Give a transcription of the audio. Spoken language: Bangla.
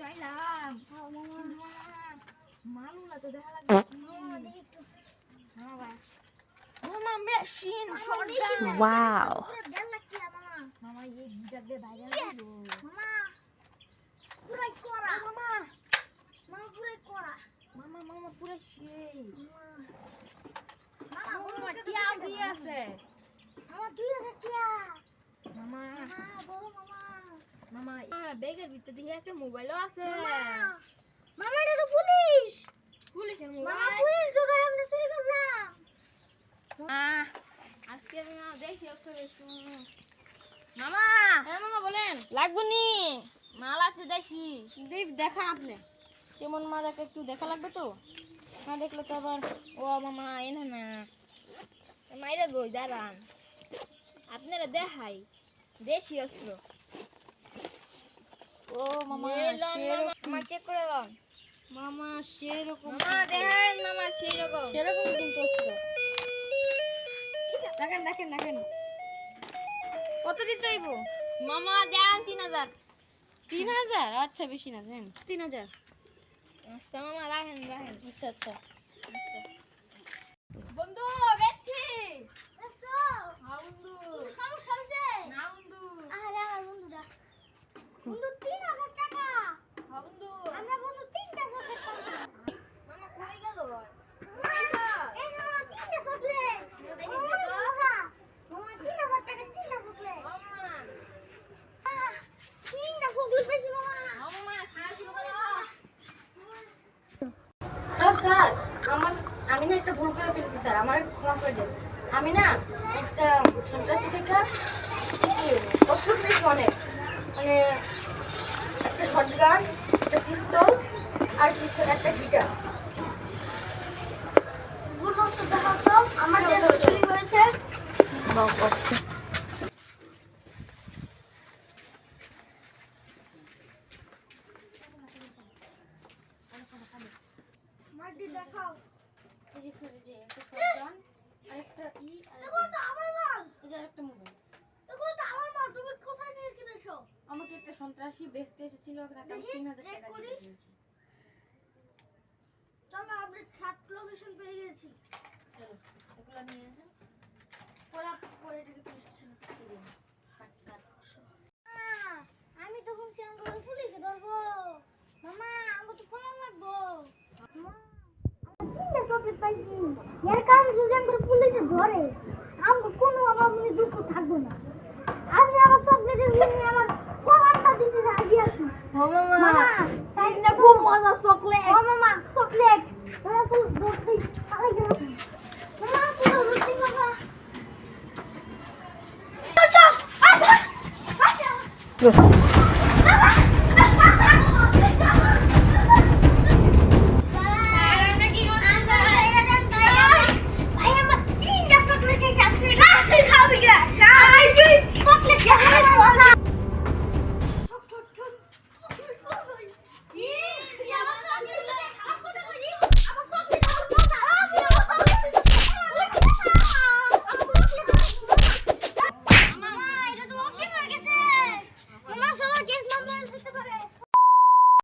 চাইলাম মালুলা তো দেখা লাগবে। Wow. Yes. মামা। মামা পুরো সেই। মামা মামা টিয়া দিয়ে আছে। মামা দুই আছে টিয়া। মামা। বড় মামা। মামা ব্যাগের ভিতরে একটা মোবাইলও আছে। মামা মামা এটা তো পুলিশ। পুলিশের মামা পুলিশ দোকানে আমরা চুরি করলাম। আজকে আমি দেখি একটা মামা হ্যাঁ মামা বলেন। লাগবো নি? মাল আছে দেখি। দেখ দেখান আপনি। কেমন মাল একটা একটু দেখা লাগবে তো? না দেখলে তো আবার ও মামা এনে না। মাইরে লই দাঁড়ান। আপনারা দেখাই। দেশি অস্ত্র। ও মামা সেরকম মামা, মামা চেক করে লন। মামা সেরকম মামা দেখেন মামা সেরকম সেরকম কিন্তু অস্ত্র। দেখেন দেখেন দেখেন। কত দিতে হইব? মামা দেন তিন হাজার। তিন হাজার? আচ্ছা বেশি না দেন। তিন হাজার। আচ্ছা মামা রাখেন রাখেন। আচ্ছা আচ্ছা। বন্ধু বেচছি। এসো হ্যাঁ বন্ধু। সমস্যা হয়েছে না বন্ধু আরে আমার বন্ধুরা বন্ধু তিন হাজার টাকা হ্যাঁ বন্ধু আমরা বন্ধু তিনটা চকলেট পাবো মামা কই গেল এই যে মামা তিনটা চকলেট দেখি ও, তো। মামা, মামা তিন হাজার টাকা তিনটা চকলেট মামা আহ, তিনটা চকলেট পেয়েছি মামা মামা খাওয়া শুরু করো স্যার স্যার আমার আমি না একটা ভুল করে ফেলেছি স্যার। আমার ক্ষমা করে দেন। আমি না একটা সন্ত্রাসী থেকে অস্ত্র পেয়েছি অনেক। মানে একটা শটগান একটা পিস্তল আর পিস্তল একটা গিটার ভুল বস্তু আমার চুরি হয়েছে। দেখাও। এই যে স্যার, যে একটা শটগান আর ই আর আমার মাল এই যে একটা মোবাইল এগুলো তো আমার মাল তুমি কোথায় থেকে কিনেছো? আমাকে একটা সন্ত্রাসী বেচতে এসেছিল তাকে আমি দেখি, তিন হাজার চেক টাকা দিয়েছি। চলো আমরা ছাদ লোকেশন পেয়ে গেছি। চলো এগুলো নিয়ে আসেন পরে পরে এটাকে পুলিশ স্টেশনে পাঠিয়ে দিন কাট কাট আহ, আমি তো শুনছি আমাকে পুলিশে ধরবো মামা আমাকে তো ফোন লাগবো মামা, আমরা পাইছি এর কারণ যদি আমাকে পুলিশে ধরে আমাকে কোনো আমার মনে দুঃখ থাকবে না। আমি আমার চকলেটের জন্য আমার খাবারটা দিতে রাজি আছি। মামা তাই না খুব মজা চকলেট ও মামা চকলেট মামা শুধু ধরতেই পালাই গেল। মামা শুধু ধরতেই মামা চল চল